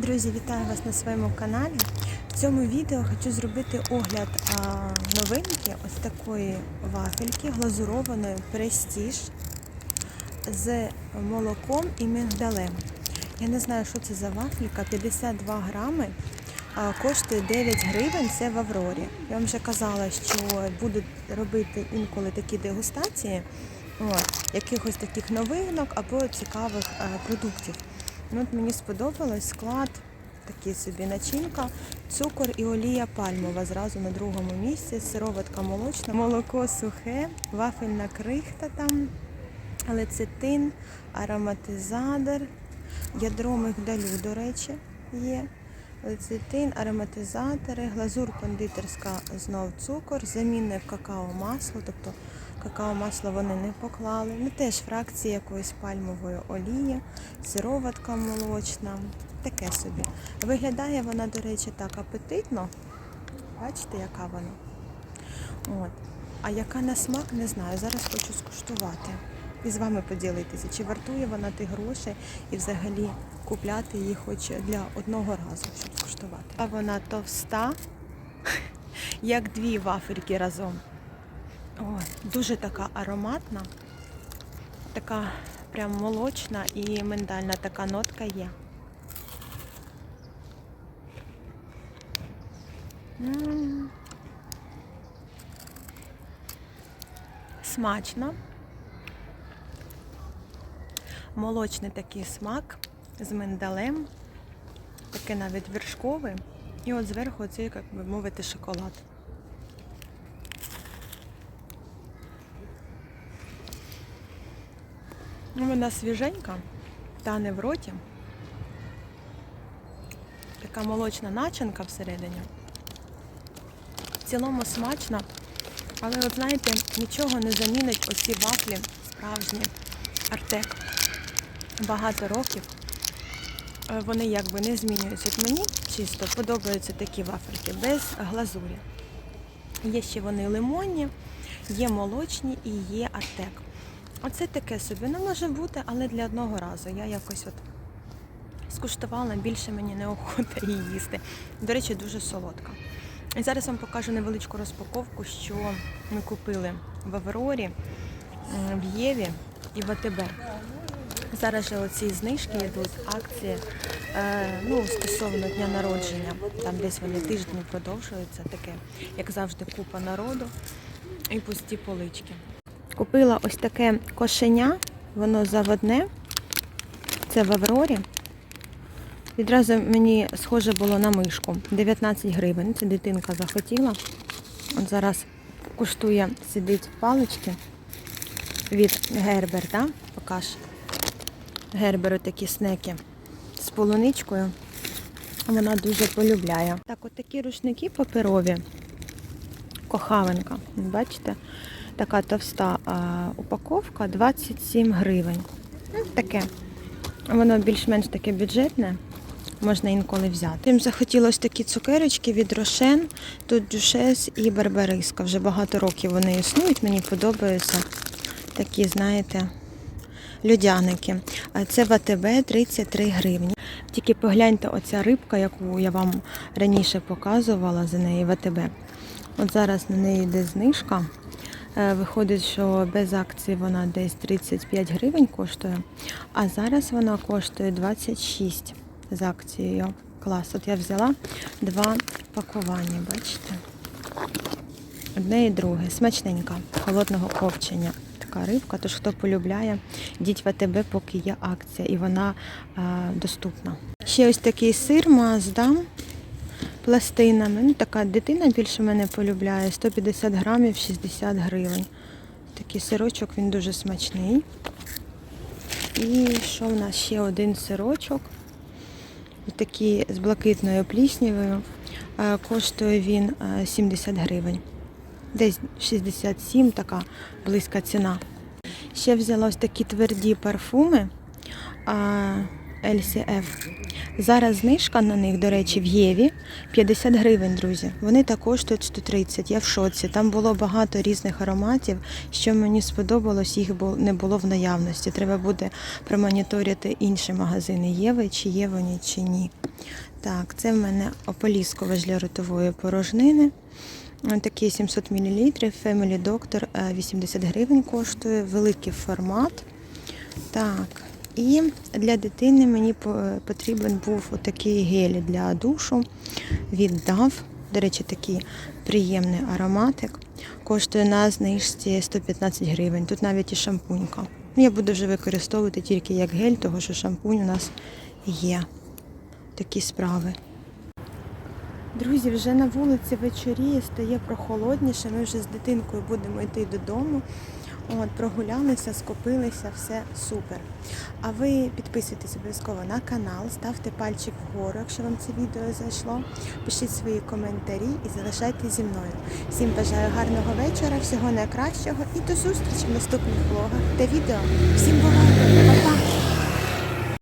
Друзі, вітаю вас на своєму каналі. В цьому відео хочу зробити огляд новинки ось такої вафельки глазурованої престіж з молоком і мигдалем. Я не знаю, що це за вафелька, 52 грами, коштує 9 гривень, це в Аврорі. Я вам вже казала, що будуть робити інколи такі дегустації от, якихось таких новинок або цікавих а, продуктів. Ну, от мені сподобалось склад, такий собі начинка, цукор і олія пальмова зразу на другому місці, сироватка молочна, молоко сухе, вафельна крихта там, лецитин, ароматизатор, ядро мигдалю, до речі, є. Лецитин, ароматизатори, глазур кондитерська, знов цукор, замінне в какао масло, тобто какао масло вони не поклали. Ну теж фракції якоїсь пальмової олії, сироватка молочна. Таке собі. Виглядає вона, до речі, так апетитно. Бачите, яка вона? От. А яка на смак, не знаю. Зараз хочу скуштувати. І з вами поділитися, чи вартує вона тих грошей і взагалі купляти її хоч для одного разу, щоб скуштувати. А вона товста, як дві вафельки разом. Ой, дуже така ароматна, така прям молочна і миндальна така нотка є. Смачно. Молочний такий смак з миндалем, таке навіть вершкове. І от зверху оцей, як би мовити, шоколад. Вона свіженька, тане в роті. Така молочна начинка всередині. В цілому смачна, але от знаєте, нічого не замінить оці вафлі справжні артек. Багато років. Е, Вони якби не змінюються. От мені чисто подобаються такі вафельки без глазурі. Є ще вони лимонні, є молочні і є артек. Оце таке собі не може бути, але для одного разу. Я якось от скуштувала, більше мені неохота її їсти. До речі, дуже солодка. І зараз вам покажу невеличку розпаковку, що ми купили в Аврорі, в Єві і в АТБ. Зараз же оці знижки йдуть, акції, е, ну, стосовно дня народження. Там десь вони тиждень продовжуються, таке, як завжди, купа народу і пусті полички. Купила ось таке кошеня, воно заводне. Це в Аврорі. Відразу мені схоже було на мишку. 19 гривень. Це дитинка захотіла. От зараз куштує, сидить палички від Гербер, да? покаж. Герберу такі снеки з полуничкою. Вона дуже полюбляє. Так, от такі рушники паперові. Кохавенка. Бачите? Така товста а, упаковка 27 гривень. Таке. Воно більш-менш таке бюджетне. Можна інколи взяти. Їм захотілося такі цукерочки від Рошен. Тут дюшес і барбариска. Вже багато років вони існують. Мені подобаються такі, знаєте, льодяники. Це в АТБ 33 гривні. Тільки погляньте, оця рибка, яку я вам раніше показувала за неї в АТБ. От зараз на неї йде знижка. Е, Виходить, що без акції вона десь 35 гривень коштує, а зараз вона коштує 26 з акцією. Клас. От я взяла два пакування, бачите? Одне і друге. Смачненька, холодного ковчення. Така рибка, тож хто полюбляє, йдіть в АТБ, поки є акція, і вона е, доступна. Ще ось такий сир Маздам пластинами. Ну, така дитина більше мене полюбляє. 150 грамів 60 гривень. Такий сирочок, він дуже смачний. І що в нас ще один сирочок? Такий з блакитною пліснявою. Е, Коштує він е, 70 гривень. Десь 67 така близька ціна. Ще взяла такі тверді парфуми LCF Зараз знижка на них, до речі, в Єві 50 гривень, друзі. Вони так коштують 130. Я в шоці. Там було багато різних ароматів. Що мені сподобалось, їх не було в наявності. Треба буде промоніторити інші магазини Єви, чи є вони, чи ні. Так, це в мене ополіскувач для ротової порожнини. Такий 700 мл, Family Doctor е, 80 гривень коштує, великий формат. Так, і для дитини мені потрібен був отакий гель для душу від DAV. До речі, такий приємний ароматик. Коштує на знижці 115 гривень. Тут навіть і шампунька. Ну, Я буду вже використовувати тільки як гель, тому що шампунь у нас є. Такі справи. Друзі, вже на вулиці вечоріє, стає прохолодніше. Ми вже з дитинкою будемо йти додому. От, прогулялися, скупилися, все супер. А ви підписуйтесь обов'язково на канал, ставте пальчик вгору, якщо вам це відео зайшло. Пишіть свої коментарі і залишайтесь зі мною. Всім бажаю гарного вечора, всього найкращого і до зустрічі в наступних влогах та відео. Всім бувайте!